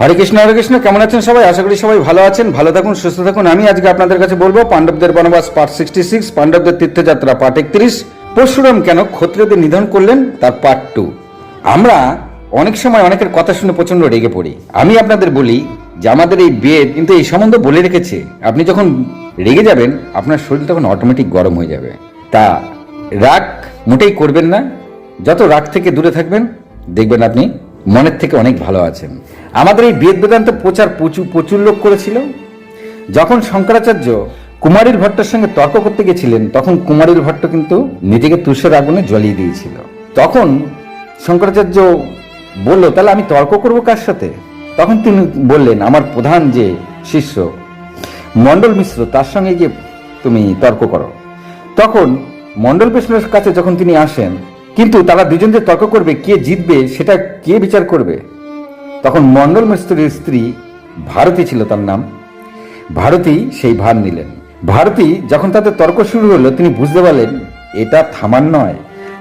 হরে কৃষ্ণ হরে কৃষ্ণ, কেমন আছেন সবাই? আশা করি সবাই ভালো আছেন, ভালো থাকুন, সুস্থ থাকুন। আমি আজকে আপনাদের কাছে বলব, পাণ্ডবদের বনবাস পার্ট সিক্সটি সিক্স, পাণ্ডবদের তীর্থযাত্রা পার্ট একত্রিশ। পরশুরাম কেন ক্ষত্রিয়দের নিধন করলেন? তার পার্ট টু। আমরা অনেক সময় অনেকের কথা শুনে প্রচণ্ড রেগে পড়ি। আমি আপনাদের বলি যে আমাদের এই বেদ কিন্তু এই সম্বন্ধে বলে রেখেছে। আপনি যখন রেগে যাবেন, আপনার শরীর তখন অটোমেটিক গরম হয়ে যাবে। তা রাগ মোটেই করবেন না। যত রাগ থেকে দূরে থাকবেন, দেখবেন আপনি মনের থেকে অনেক ভালো আছেন। আমাদের এই বেদ বেদান্ত প্রচার প্রচুর প্রচুর লোক করেছিল। যখন শঙ্করাচার্য কুমারীর ভট্টের সঙ্গে তর্ক করতে গেছিলেন, তখন কুমারীর ভট্ট কিন্তু নিজেকে তুষের আগুনে জ্বলিয়ে দিয়েছিল। তখন শঙ্করাচার্য বলল, তাহলে আমি তর্ক করব কার সাথে? তখন তিনি বললেন, আমার প্রধান যে শিষ্য, মণ্ডল মিশ্র, তার সঙ্গে গিয়ে তুমি তর্ক করো। তখন মণ্ডল মিশ্রের কাছে যখন তিনি আসেন, কিন্তু তারা দুজন যে তর্ক করবে, কে জিতবে, সেটা কে বিচার করবে? তখন মণ্ডল মিস্ত্রির স্ত্রী ভারতী ছিল তার নাম। ভারতী সেই ভার নিলেন। ভারতী যখন তাদের তর্ক শুরু হলো, তিনি বুঝতে পারলেন, এটা থামার নয়।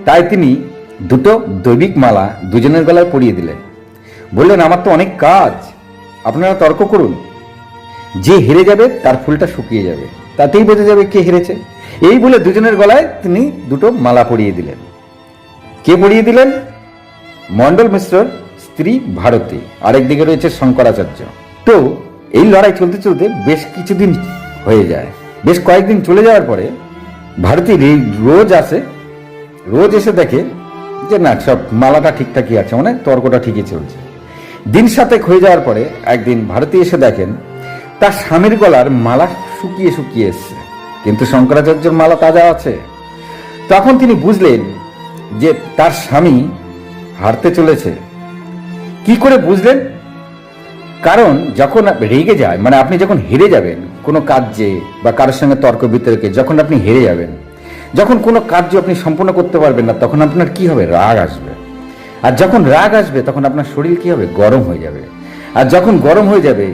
তাই তিনি দুটো দৈবিক মালা দুজনের গলায় পরিয়ে দিলেন। বললেন, আমার তো অনেক কাজ। আপনারা তর্ক করুন। যে হেরে যাবে, তার ফুলটা শুকিয়ে যাবে। তাতেই বোঝা যাবে কে হেরেছে। এই বলে দুজনের গলায় তিনি দুটো মালা পরিয়ে দিলেন। কে পরিয়ে দিলেন? মণ্ডল মিশ্রর স্ত্রী ভারতী আরেকদিকে রয়েছে শঙ্করাচার্য। তো এই লড়াই চলতে চলতে বেশ কিছুদিন হয়ে যায়। বেশ কয়েকদিন চলে যাওয়ার পরে ভারতী রোজ আসে। রোজ এসে দেখে যে না, সব মালাটা ঠিকঠাকই আছে মানে তর্কটা ঠিকই চলছে। দিন সাতেক হয়ে যাওয়ার পরে একদিন ভারতী এসে দেখেন, তার স্বামীর গলার মালা শুকিয়ে শুকিয়ে এসছে। কিন্তু শঙ্করাচার্যের মালা তাজা আছে। তখন তিনি বুঝলেন যে তার স্বামী হারতে চলেছে। কি করে বুঝলেন? কারণ যখন রেগে যায় মানে আপনি যখন হেরে যাবেন, কোনো কার্যে বা কারোর সঙ্গে তর্ক বিতর্কে যখন আপনি হেরে যাবেন, যখন কোনো কার্য আপনি সম্পূর্ণ করতে পারবেন না, তখন আপনার কি হবে? রাগ আসবে। আর যখন রাগ আসবে, তখন আপনার শরীর কি হবে? গরম হয়ে যাবে। আর যখন গরম হয়ে যাবে,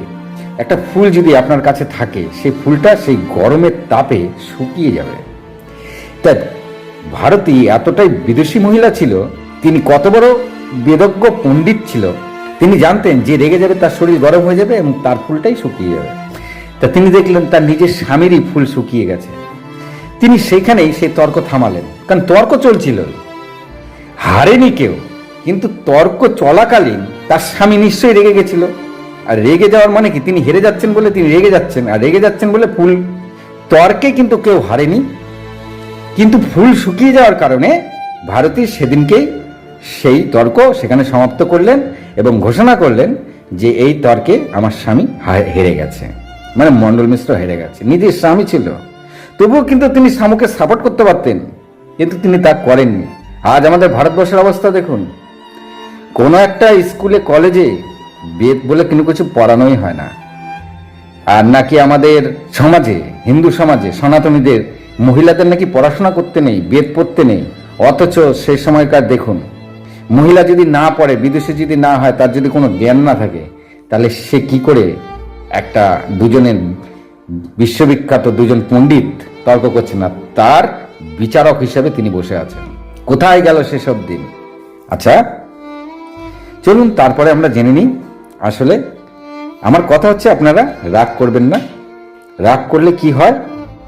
একটা ফুল যদি আপনার কাছে থাকে, সেই ফুলটা সেই গরমের তাপে শুকিয়ে যাবে। তা ভারতী এতটাই বিদেশি মহিলা ছিল, তিনি কত বড় বেদজ্ঞ পণ্ডিত ছিল তিনি জানতেন যে রেগে যাবে তার শরীর গরম হয়ে যাবে এবং তার ফুলটাই শুকিয়ে যাবে। তা তিনি দেখলেন তার নিজের স্বামীরই ফুল শুকিয়ে গেছে। তিনি সেখানেই সে তর্ক থামালেন, কারণ তর্ক চলছিল। হারেনি কেউ, কিন্তু তর্ক চলাকালীন তার স্বামী নিশ্চয়ই রেগে গেছিল। আর রেগে যাওয়ার মানে কি? তিনি হেরে যাচ্ছেন বলে তিনি রেগে যাচ্ছেন, আর রেগে যাচ্ছেন বলে ফুল তর্কে কিন্তু কেউ হারেনি। কিন্তু ফুল শুকিয়ে যাওয়ার কারণে ভারতী সেদিনকেই সেই তর্ক সেখানে সমাপ্ত করলেন। এবং ঘোষণা করলেন যে এই তর্কে আমার স্বামী হেরে গেছে। মানে মণ্ডল মিশ্র হেরে গেছে। নিজের স্বামী ছিল। তবুও কিন্তু তিনি স্বামীকে সাপোর্ট করতে পারতেন। কিন্তু তিনি তা করেননি। আজ আমাদের ভারতবর্ষের অবস্থা দেখুন। কোনো একটা স্কুলে, কলেজে বেদ বলে কোনো কিছু পড়ানোই হয় না। আর নাকি আমাদের সমাজে, হিন্দু সমাজে, সনাতনীদের মহিলাদের নাকি পড়াশোনা করতে নেই, বেদ পড়তে নেই। অথচ সেই সময়কার দেখুন মহিলা যদি না পড়ে, বিদেশে যদি না হয়, তার যদি কোনো জ্ঞান না থাকে, তাহলে সে কি করে একটা দুজনের বিশ্ববিখ্যাত দুজন পণ্ডিত তর্ক করছে না? তার বিচারক হিসেবে তিনি বসে আছেন। কোথায় গেল সেসব দিন? আচ্ছা চলুন তারপরে আমরা জেনে নিই। আসলে আমার কথা হচ্ছে, আপনারা রাগ করবেন না। রাগ করলে কি হয়?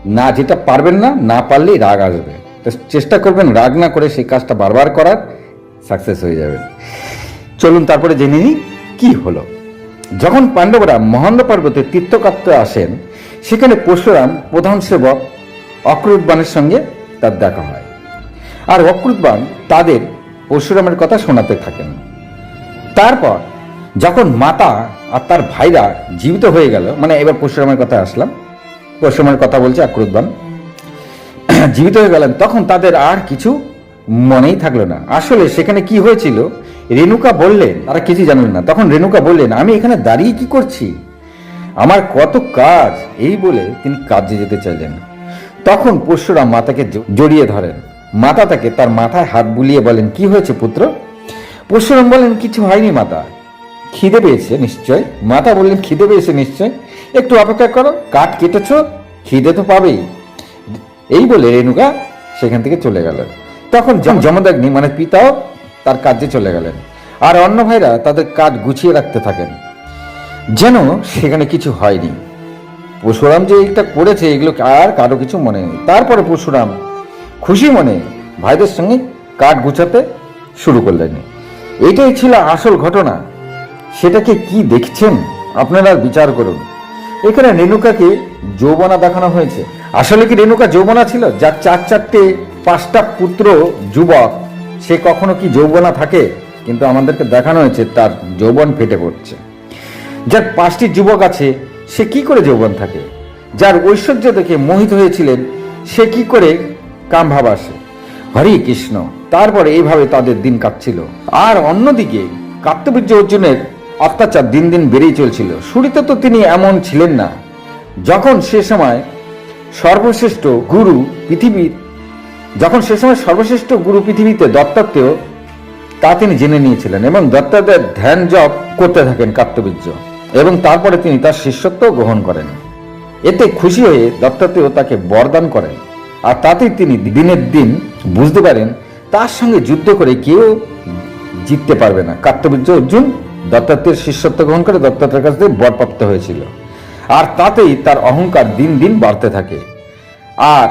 না, যেটা পারবেন না না পারলেই রাগ আসবে। চেষ্টা করবেন রাগ না করে সেই কাজটা বারবার করার। সাকসেস হয়ে যাবে। চলুন তারপরে জেনে নিই কি হলো। যখন পাণ্ডবরা মহান্দ পর্বতে তীর্থকাত্তে আসেন, সেখানে পরশুরাম প্রধান সেবক অক্রুতবানের সঙ্গে তার দেখা হয়। আর অক্রুতবান তাদের পরশুরামের কথা শোনাতে থাকেন। তারপর যখন মাতা আর তার ভাইরা জীবিত হয়ে গেল মানে এবার পরশুরামের কথা আসলাম, পরশুরামের কথা বলছে আক্রুতবান জীবিত হয়ে গেলেন, তখন তাদের আর কিছু মনেই থাকল না। আসলে সেখানে কি হয়েছিল? রেণুকা বললেন, তারা কিছু জানলেন না। তখন রেণুকা বললেন, আমি এখানে দাঁড়িয়ে কি করছি? আমার কত কাজ? এই বলে তিনি কাজে যেতে চাইলেন। তখন পরশুরাম মাতাকে জড়িয়ে ধরেন। মাতা তাকে তার মাথায় হাত বুলিয়ে বলেন, কি হয়েছে পুত্র? পরশুরাম বলেন কিছু হয়নি মাতা। খিদে পেয়েছে নিশ্চয়? মাতা বললেন, খিদে পেয়েছে নিশ্চয়। একটু অপেক্ষা করো, কাঠ কেটেছ, খিদে তো পাবেই। এই বলে রেণুকা সেখান থেকে চলে গেল। তখন যম- যমদাগ্নি মানে পিতাও তার কাজে চলে গেলেন। আর অন্য ভাইরা তাদের কাজ গুছিয়ে রাখতে থাকেন। যেন সেখানে কিছু হয়নি। পরশুরাম যে এটা করেছে, এগুলো আর কারও কিছু মনে নেই। তারপরে পরশুরাম খুশি মনে ভাইদের সঙ্গে কাঠ গুছাতে শুরু করলেন। এটাই ছিল আসল ঘটনা। সেটাকে কি দেখছেন? আপনারা বিচার করুন। এখানে রেণুকাকে যৌবনা দেখানো হয়েছে। আসলে কি রেণুকা যৌবনা ছিল? যার চার চারটে পাঁচটা পুত্র যুবক, সে কখনো কি যৌবনা থাকে? কিন্তু আমাদেরকে দেখানো হয়েছে, তার যৌবন ফেটে পড়ছে। যার পাঁচটি যুবক আছে, সে কি করে যৌবন থাকে? যার ঐশ্বর্য দেখে মোহিত হয়েছিলেন, সে কি করে কামভাব আসে হরে কৃষ্ণ, তারপরে এইভাবে তাদের দিন কাটছিল। আর অন্যদিকে কার্তবীর্য অর্জুনের অত্যাচার দিন দিন বেড়েই চলছিল। শুরুতে তো তিনি এমন ছিলেন না। যখন সে সময় সর্বশ্রেষ্ঠ গুরু পৃথিবীর, যখন সে সময় সর্বশ্রেষ্ঠ গুরু পৃথিবীতে দত্তাত্রেয় তা তিনি জেনে নিয়েছিলেন এবং দত্তাত্রেয়ের ধ্যান জপ করতে থাকেন কার্তবীর্য এবং তারপরে তিনি তার শিষ্যত্ব গ্রহণ করেন। এতে খুশি হয়ে দত্তাত্রেয় তাকে বরদান করেন আর তাতেই তিনি দিনের দিন বুঝতে পারেন তার সঙ্গে যুদ্ধ করে কেউ জিততে পারবে না। কার্তবীর্য অর্জুন দত্তাত্রেয়ের শিষ্যত্ব গ্রহণ করে দত্তাত্রেয়ের কাছ থেকে বরপ্রাপ্ত হয়েছিল। আর তাতেই তার অহংকার দিন দিন বাড়তে থাকে। আর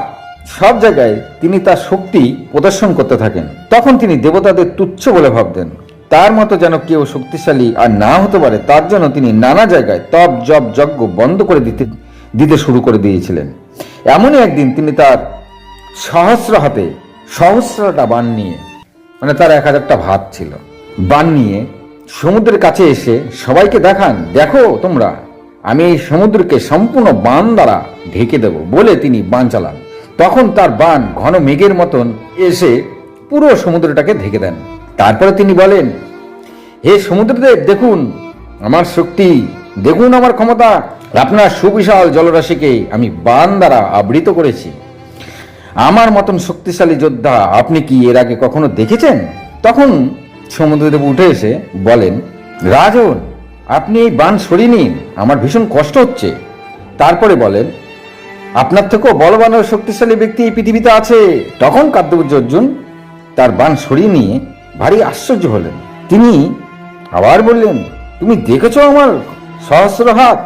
সব জায়গায় তিনি তার শক্তি প্রদর্শন করতে থাকেন। তখন তিনি দেবতাদের তুচ্ছ বলে ভাবতেন। তার মতো যেন কেউ শক্তিশালী আর না হতে পারে, তার জন্য তিনি নানা জায়গায় তপ, জপ, যজ্ঞ বন্ধ করে দিতে দিতে শুরু করে দিয়েছিলেন। এমনই একদিন তিনি তার সহস্র হাতে সহস্রটা বান নিয়ে মানে তার এক হাজারটা ভাত ছিল, বান নিয়ে সমুদ্রের কাছে এসে সবাইকে দেখান, দেখো তোমরা। আমি এই সমুদ্রকে সম্পূর্ণ বান দ্বারা ঢেকে দেব বলে তিনি বান চালান। তখন তার বান ঘন মেঘের মতন এসে পুরো সমুদ্রটাকে ঢেকে দেন। তারপরে তিনি বলেন, হে সমুদ্রদেব, দেখুন আমার শক্তি, দেখুন আমার ক্ষমতা। আপনার সুবিশাল জলরাশিকে আমি বান দ্বারা আবৃত করেছি। আমার মতন শক্তিশালী যোদ্ধা, আপনি কি এর আগে কখনো দেখেছেন? তখন সমুদ্রদেব উঠে এসে বলেন, রাজন আপনি এই বান সরিয়ে নিন, আমার ভীষণ কষ্ট হচ্ছে। তারপরে বলেন, আপনার থেকেও বলবান ও শক্তিশালী ব্যক্তি এই পৃথিবীতে আছে। তখন কাদ্যবুজ অর্জুন তার বান সরিয়ে নিয়ে ভারী আশ্চর্য হলেন। তিনি আবার বললেন, তুমি দেখেছ আমার সহস্র হাত?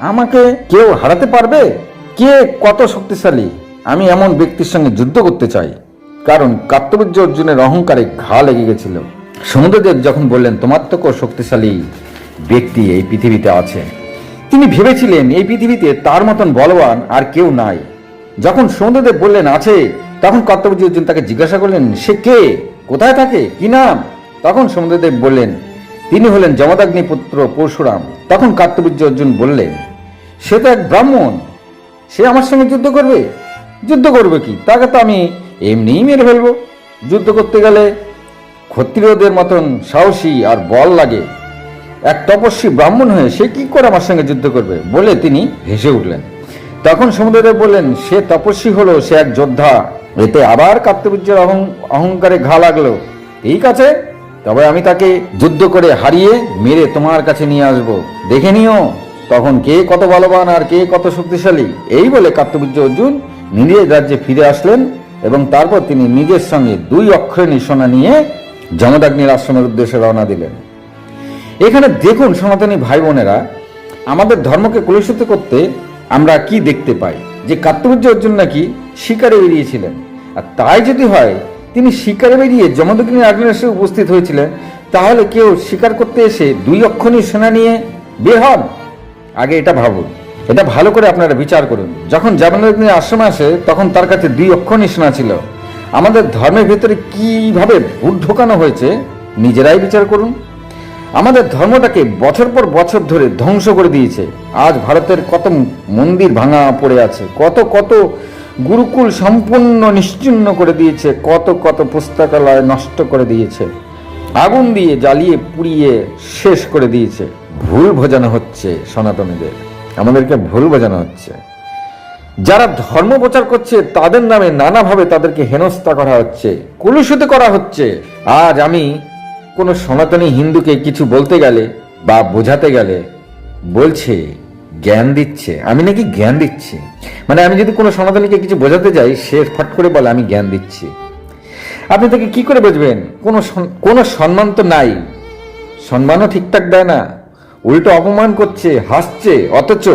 আমাকে কেউ হারাতে পারবে? কে কত শক্তিশালী? আমি এমন ব্যক্তির সঙ্গে যুদ্ধ করতে চাই। কারণ কার্তবীর্য অর্জুনের অহংকারে ঘা লেগে গেছিল। সমুদ্রদেব যখন বললেন, তোমার থেকেও শক্তিশালী ব্যক্তি এই পৃথিবীতে আছে। তিনি ভেবেছিলেন এই পৃথিবীতে তার মতন বলবান আর কেউ নাই। যখন সমুদ্রদেব বললেন, আছে। তখন কর্তব্য অর্জুন তাকে জিজ্ঞাসা করলেন, সে কে? কোথায় থাকে? কি নাম? তখন সমুদ্রদেব বললেন, তিনি হলেন যমদাগ্নি পুত্র পরশুরাম। তখন কার্তবীর্য অর্জুন বললেন, সে তো এক ব্রাহ্মণ। সে আমার সঙ্গে যুদ্ধ করবে। যুদ্ধ করবে কি? তাকে তো আমি এমনিই মেরে ফেলব। যুদ্ধ করতে গেলে ক্ষত্রিয়দের মতন সাহসী আর বল লাগে। এক তপস্বী ব্রাহ্মণ হয়ে সে কি করে আমার সঙ্গে যুদ্ধ করবে? বলে তিনি হেসে উঠলেন। তখন সমুদ্রদেব বললেন, সে তপস্বী হলো, সে এক যোদ্ধা। এতে আবার কার্তবীর্যের অহং, অহংকারে ঘা লাগল। ঠিক আছে, তবে আমি তাকে যুদ্ধ করে হারিয়ে মেরে তোমার কাছে নিয়ে আসব। দেখে নিও, তখন কে কত বলবান আর কে কত শক্তিশালী। এই বলে কার্তবীর্য অর্জুন নিজের রাজ্যে ফিরে আসলেন এবং তারপর তিনি নিজের সঙ্গে দুই অক্ষরে নিশানা নিয়ে জমদাগ্নির আশ্রমের উদ্দেশ্যে রওনা দিলেন। এখানে দেখুন সনাতনী ভাই বোনেরা আমাদের ধর্মকে কলুষিত করতে আমরা কি দেখতে পাই? যে কার্তবীর্য অর্জুন নাকি শিকারে বেরিয়েছিলেন। আর তাই যদি হয়, তিনি শিকারে বেরিয়ে যমদগ্নির আগ্নে এসে উপস্থিত হয়েছিলেন, তাহলে কেউ শিকার করতে এসে দুই অক্ষণী সেনা নিয়ে বের হন। আগে এটা ভাবুন। এটা ভালো করে আপনারা বিচার করুন। যখন যমদগ্নির আশ্রমে আসে, তখন তার কাছে দুই অক্ষণী সেনা ছিল। আমাদের ধর্মের ভেতরে কীভাবে ভুট ঢোকানো হয়েছে, নিজেরাই বিচার করুন। আমাদের ধর্মটাকে বছর পর বছর ধরে ধ্বংস করে দিয়েছে। আজ ভারতের কত মন্দির ভাঙা পড়ে আছে, কত কত গুরুকুল সম্পূর্ণ নিশ্চিন্ন করে দিয়েছে, কত কত পুস্তকালয় নষ্ট করে দিয়েছে। আগুন দিয়ে জ্বালিয়ে পুড়িয়ে শেষ করে দিয়েছে। ভুল বোঝানো হচ্ছে সনাতনীদের। আমাদেরকে ভুল বোঝানো হচ্ছে। যারা ধর্ম প্রচার করছে, তাদের নামে নানাভাবে তাদেরকে হেনস্থা করা হচ্ছে, কুলুষিত করা হচ্ছে। আজ আমি কোনো সনাতনী হিন্দুকে কিছু বলতে গেলে বা বোঝাতে গেলে বলছে, জ্ঞান দিচ্ছে। আমি নাকি জ্ঞান দিচ্ছি? মানে আমি যদি কোনো সনাতনীকে কিছু বোঝাতে যাই, সে ফট করে বলে, আমি জ্ঞান দিচ্ছি। আপনি তাকে কি করে বুঝবেন? কোনো কোনো সম্মান তো নাই। সম্মানও ঠিকঠাক দেয় না। উল্টো অপমান করছে, হাসছে, অথচ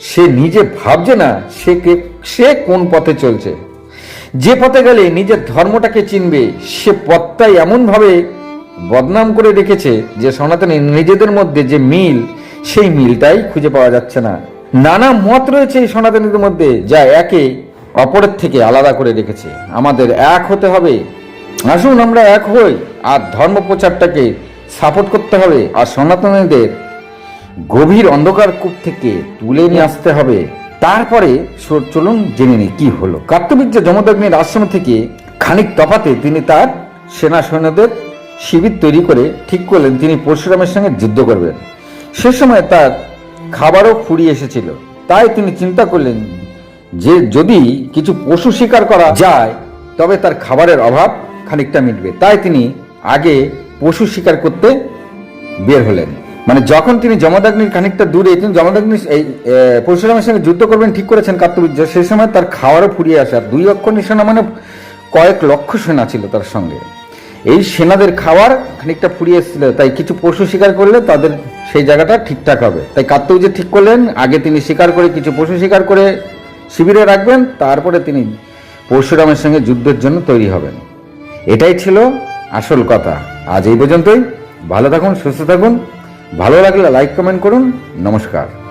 সে নিজে ভাবছে না সে সে কোন পথে চলছে। যে পথে গেলে নিজের ধর্মটাকে চিনবে, সে পথটাই এমনভাবে বদনাম করে রেখেছে যে সনাতনী নিজেদের মধ্যে যে মিল, সেই মিলটাই খুঁজে পাওয়া যাচ্ছে না। নানা মত রয়েছে এই সনাতনীদের মধ্যে যা একে অপরের থেকে আলাদা করে রেখেছে। আমাদের এক হতে হবে। আসুন আমরা এক হই, আর ধর্ম প্রচারটাকে সাপোর্ট করতে হবে, আর সনাতনীদের গভীর অন্ধকার কূপ থেকে তুলে নিয়ে আসতে হবে। তারপরে চলুন জেনে নিই কি হলো। কার্তবীর্য যমদগ্নির আশ্রম থেকে খানিক তফাতে তিনি তার সেনা সৈন্যদের শিবির তৈরি করে ঠিক করলেন তিনি পরশুরামের সঙ্গে যুদ্ধ করবেন। সে সময় তার খাবারও ফুরিয়ে এসেছিল। তাই তিনি চিন্তা করলেন যে যদি কিছু পশু শিকার করা যায়, তবে তার খাবারের অভাব খানিকটা মিটবে। তাই তিনি আগে পশু শিকার করতে বের হলেন। মানে যখন তিনি জমদাগ্নির খানিকটা দূরে, তিনি জমদাগ্নি এই পরশুরামের সঙ্গে যুদ্ধ করবেন ঠিক করেছেন কার্তবীর্য সেই সময় তার খাওয়ারও ফুরিয়ে আসে। আর দুই অক্ষর নিশানা মানে কয়েক লক্ষ সেনা ছিল তার সঙ্গে। এই সেনাদের খাওয়ার খানিকটা ফুরিয়ে এসেছিল। তাই কিছু পশু শিকার করলে তাদের সেই জায়গাটা ঠিকঠাক হবে। তাই কার্তবীর্য ঠিক করলেন, আগে তিনি শিকার করে কিছু পশু শিকার করে শিবিরে রাখবেন, তারপরে তিনি পরশুরামের সঙ্গে যুদ্ধের জন্য তৈরি হবেন। এটাই ছিল আসল কথা। আজ এই পর্যন্তই। ভালো থাকুন, সুস্থ থাকুন। ভালো লাগলে লাইক কমেন্ট করুন। নমস্কার।